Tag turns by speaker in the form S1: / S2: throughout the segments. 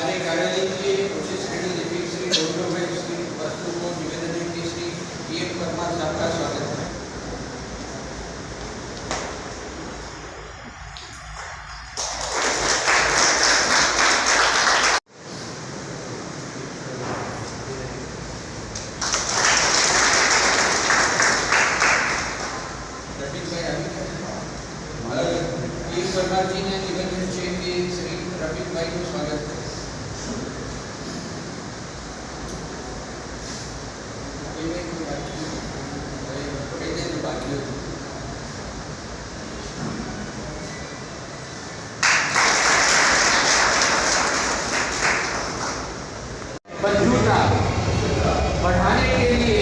S1: મારે કાર્યાલય Shri process Shri government Shri વસ્તુઓ નિવેદન શ્રી પીએમ પરમાર સાહેબના સ્વાગત. बंधुता बढ़ाने के लिए,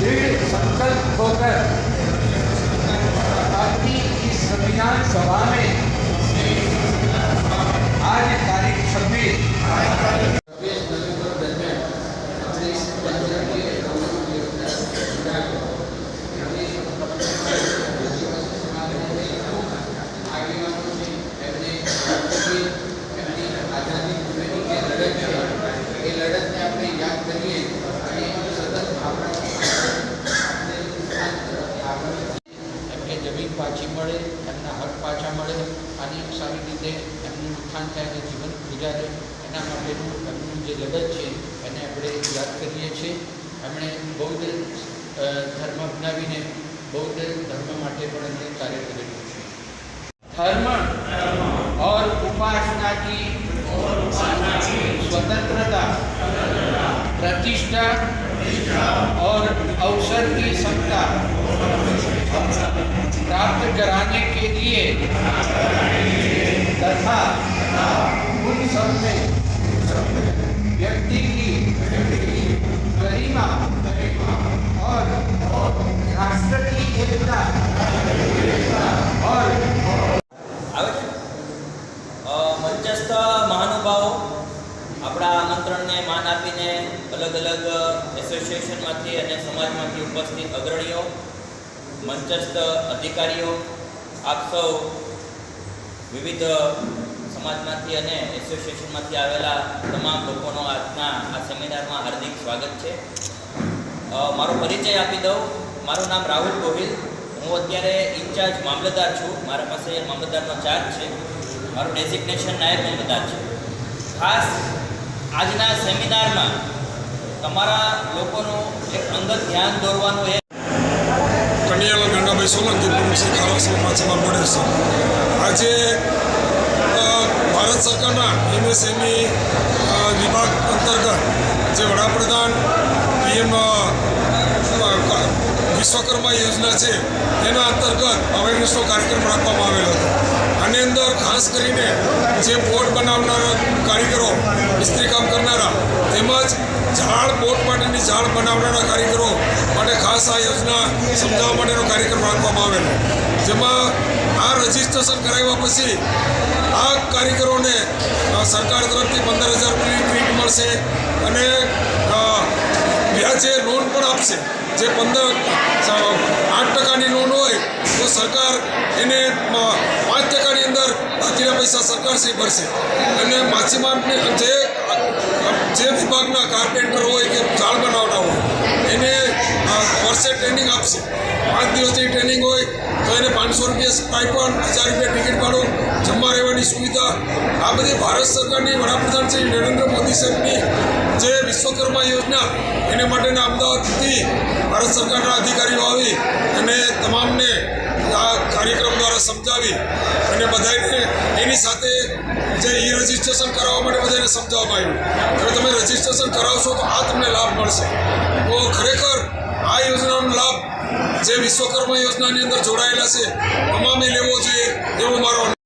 S1: दृढ़ संकल्प होकर अपनी इस संविधान सभा में आज तारीख छब्बीस छब्बीस नवंबर પાછી મળે એમના હક પાછા મળે અને સારી રીતે એમનું ઉત્થાન થાય અને જીવન ગુજારે એના માટેનું એમનું જે લડત છે એને આપણે યાદ કરીએ છીએ એમણે બૌદ્ધ અ, ધર્મ અપનાવીને બૌદ્ધ ધર્મ માટે પણ એમણે કાર્ય કરેલું છે धर्म और उपासना की स्वतंत्रता प्रतिष्ठा और अवसर की समता प्राप्त कराने के लिए तथा उन सब में व्यक्ति की गरिमा और राष्ट्र की एकता और
S2: આવે છે અ, મંચસ્થ મહાનુભાવો આપણા આમંત્રણને માન આપીને અલગ અલગ એસોસિએશનમાંથી અને સમાજમાંથી ઉપસ્થિત અગ્રણીઓ મંચસ્થ અધિકારીઓ, આપ સૌ વિવિધ સમાજમાંથી અને એસોસિએશનમાંથી આવેલા તમામ લોકોનો આજના આ સેમિનારમાં હાર્દિક સ્વાગત છે. મારો પરિચય આપી દઉં. મારું નામ રાહુલ ગોહિલ. હું અત્યારે ઇન્ચાર્જ મામલતદાર છું. મારા પાસે મામલતદારનો ચાર્જ છે. મારું ડેઝિગ્નેશન નાયબ મામલતદાર છે. ખાસ આજના સેમિનારમાં તમારા લોકોનું એક અંગત ધ્યાન દોરવાનું એ
S3: કન્યાલા ગાંડાભાઈ સોલંકી પ્રમુખ શ્રી ખારસલ માછીમાર છે. આજે ભારત સરકારના એમએસએમઈ વિભાગ અંતર્ગત જે વડાપ્રધાન, પીએમ વિશ્વકર્મા યોજના છે, તેના અંતર્ગત અવેરનેસનો કાર્યક્રમ રાખવામાં આવેલો હતો. આની અંદર ખાસ કરીને જે બોર્ડ કારીગરો મિસ્ત્રી કામ કરનારા તેમજ ઝાડ બોટ માટેની ઝાડ બનાવનારા કારીગરો માટે ખાસ આ યોજના સમજાવવા માટેનો કાર્યક્રમ રાખવામાં આવેલો. જેમાં આ રજિસ્ટ્રેશન કરાવ્યા પછી આ કારીગરોને સરકાર તરફથી પંદર હજાર રૂપિયાની ટ્રીટ મળશે અને વ્યાજે લોન પણ આપશે, જે પંદર આઠ ટકાની લોન હોય, તો સરકાર એને પાંચ ટકાની અંદર બાકીના પૈસા સરકાર શ્રી ભરશે. અને માછીમારને જે જે વિભાગના કાર્પેન્ટર હોય કે જાળ બનાવતા હોય, એને વર્ષે ટ્રેનિંગ આપશે. પાંચ દિવસની ટ્રેનિંગ હોય, તો એને પાંચસો રૂપિયા સ્ટાઇપન્ડ હજાર રૂપિયા ટિકિટ ભાડું જમવા રહેવાની સુવિધા. આ બધી ભારત સરકારની વડાપ્રધાન શ્રી નરેન્દ્ર મોદી સાહેબની જે વિશ્વકર્મા યોજના, એને માટેના અમદાવાદથી ભારત સરકારના અધિકારીઓ આવી અને તમામને આ કાર્યક્રમ દ્વારા સમજાવી અને બધાને એની સાથે જે ઈ રજિસ્ટ્રેશન કરાવવા માટે બધાને સમજાવવામાં આવ્યું. હવે તમે રજિસ્ટ્રેશન કરાવશો તો આ તમને લાભ મળશે. તો ખરેખર આ યોજનાનો લાભ જે વિશ્વકર્મા યોજનાની અંદર જોડાયેલા છે, તમામે લેવો જોઈએ એવો મારો